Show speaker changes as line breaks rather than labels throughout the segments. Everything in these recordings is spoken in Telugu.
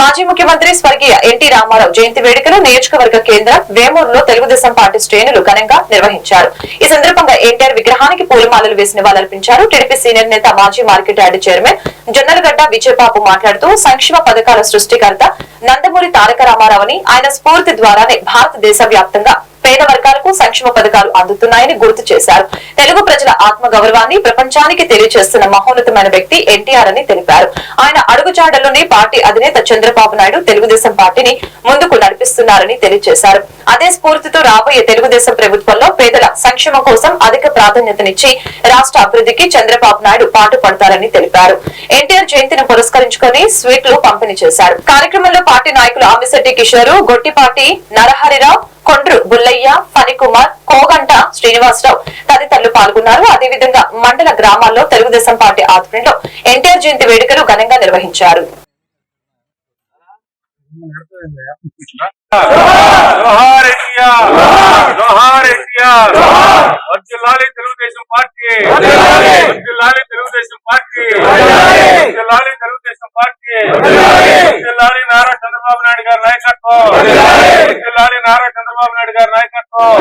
మాజీ ముఖ్యమంత్రి స్వర్గీయ ఎన్టీ రామారావు జయంతి వేడుకలు నియోజకవర్గ కేంద్రం వేమూరులో తెలుగుదేశం పార్టీ శ్రేణులు ఘనంగా నిర్వహించారు. ఈ సందర్భంగా ఎన్టీఆర్ విగ్రహానికి పూలమాలలు వేసి నివాళులర్పించారు. టీడీపీ సీనియర్ నేత మాజీ market yard chairman Jonnalagadda Vijayababu మాట్లాడుతూ సంక్షేమ పథకాల సృష్టికర్త నందమూరి తారక రామారావుని ఆయన స్ఫూర్తి ద్వారానే భారతదేశ వ్యాప్తంగా పేద వర్గాలకు సంక్షేమ పథకాలు అందుతున్నాయని గుర్తు చేశారు. తెలుగు ప్రజల ఆత్మ గౌరవాన్ని ప్రపంచానికి తెలియజేస్తున్న మహోన్నతమైన వ్యక్తి ఎన్టీఆర్ అని తెలిపారు. ఆయన అడుగుజాడల్లోనే పార్టీ అధినేత చంద్రబాబు నాయుడు తెలుగుదేశం పార్టీని ముందుకు నడిపిస్తున్నారని తెలియజేశారు. అదే స్ఫూర్తితో రాబోయే తెలుగుదేశం ప్రభుత్వంలో పేదల సంక్షేమం కోసం అధిక ప్రాధాన్యతనిచ్చి రాష్ట్ర అభివృద్ధికి చంద్రబాబు నాయుడు పాటు పడతారని తెలిపారు. ఎన్టీఆర్ జయంతిని పురస్కరించుకుని స్వీట్లు పంపిణీ చేశారు. కార్యక్రమంలో పార్టీ నాయకులు ఆమిశెట్టి కిషోరు గొట్టిపాటి నరహరిరావు కొండ్రు బుల్లయ్య ఫణికుమార్ కోగంట శ్రీనివాసరావు తదితరులు పాల్గొన్నారు. అదేవిధంగా మండల గ్రామాల్లో తెలుగుదేశం పార్టీ ఆధ్వర్యంలో ఎన్టీఆర్ జయంతి వేడుకలు ఘనంగా నిర్వహించారు.
Telugu Desam party Telugu Desam party Telugu Desam party Naidu గారి నాయకత్వం. వర్ధిల్లాలి నారా చంద్రబాబు నాయుడు గారి నాయకత్వం.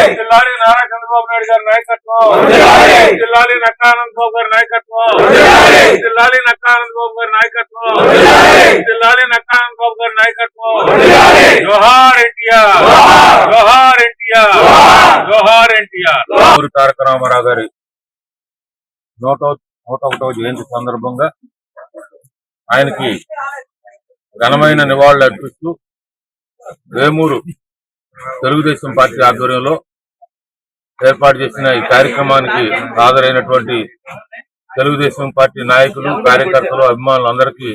వర్ధిల్లాలి నారా చంద్రబాబు నాయుడు గారి నాయకత్వం. వర్ధిల్లాలి నక్కానంద బాబు గారి నాయకత్వం. వర్ధిల్లాలి నక్కానంద బాబు గారి నాయకత్వం. వర్ధిల్లాలి నక్కానంద బాబు గారి నాయకత్వం. జోహార్ ఎన్టీఆర్. జోహార్ ఎన్టీఆర్. జోహార్ ఎన్టీఆర్. తారక రామారావు గారి నూట నూట ఒకటో జయంతి సందర్భంగా ఆయనకి ఘనమైన నివాళులు అర్పిస్తూ వేమూరు తెలుగుదేశం పార్టీ ఆధ్వర్యంలో ఏర్పాటు చేసిన ఈ కార్యక్రమానికి హాజరైనటువంటి తెలుగుదేశం పార్టీ నాయకులు కార్యకర్తలు అభిమానులందరికీ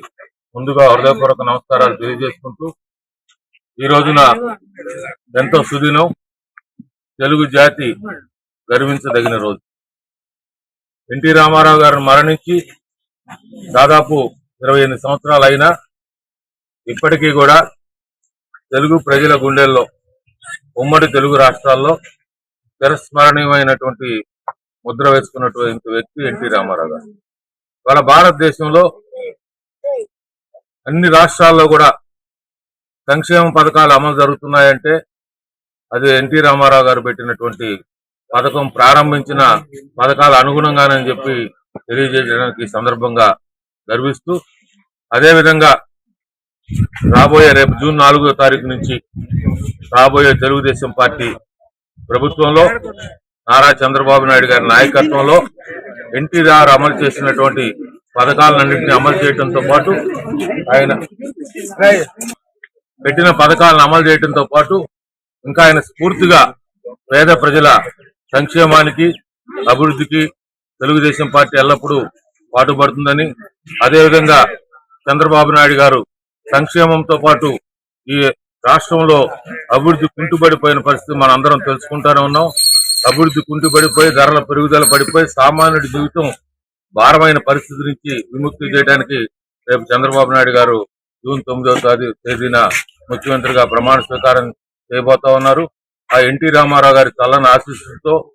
ముందుగా హృదయపూర్వక నమస్కారాలు తెలియజేసుకుంటూ ఈ రోజున ఎంతో సుదినం తెలుగు జాతి గర్వించదగిన రోజు. ఎన్టీ రామారావు గారు మరణించి దాదాపు ఇరవై ఎనిమిది సంవత్సరాలు అయినా ఇప్పటికీ కూడా తెలుగు ప్రజల గుండెల్లో ఉమ్మడి తెలుగు రాష్ట్రాల్లో చిరస్మరణీయమైనటువంటి ముద్ర వేసుకున్నటువంటి వ్యక్తి ఎన్టీ రామారావు గారు. వాళ్ళ భారతదేశంలో అన్ని రాష్ట్రాల్లో కూడా సంక్షేమ పథకాలు అమలు జరుగుతున్నాయంటే అది ఎన్టీ రామారావు గారు పెట్టినటువంటి పథకం ప్రారంభించిన పథకాల అనుగుణంగానని చెప్పి తెలియజేయడానికి సందర్భంగా గర్విస్తూ అదేవిధంగా రాబోయే రేపు జూన్ నాలుగో తారీఖు నుంచి రాబోయే తెలుగుదేశం పార్టీ ప్రభుత్వంలో నారా చంద్రబాబు నాయుడు గారి నాయకత్వంలో ఎన్టీఆర్ అమలు చేసినటువంటి పథకాలన్నింటినీ అమలు చేయడంతో పాటు ఆయన పెట్టిన పథకాలను అమలు చేయడంతో పాటు ఇంకా ఆయన స్ఫూర్తిగా పేద ప్రజల సంక్షేమానికి అభివృద్ధికి తెలుగుదేశం పార్టీ ఎల్లప్పుడూ పాటుపడుతుందని అదేవిధంగా చంద్రబాబు నాయుడు గారు సంక్షేమంతో పాటు ఈ రాష్ట్రంలో అభివృద్ధి కుంటుపడిపోయిన పరిస్థితి మనం అందరం తెలుసుకుంటానే ఉన్నాం. అభివృద్ధి కుంటుపడిపోయి ధరల పెరుగుదల పడిపోయి సామాన్యుడి జీవితం భారమైన పరిస్థితి నుంచి విముక్తి చేయడానికి రేపు చంద్రబాబు నాయుడు గారు జూన్ తొమ్మిదవ తారీ- తేదీన ముఖ్యమంత్రిగా ప్రమాణ స్వీకారం చేయబోతా ఉన్నారు. ఆ ఎన్టీ రామారావు గారి చల్లని ఆశీస్సులతో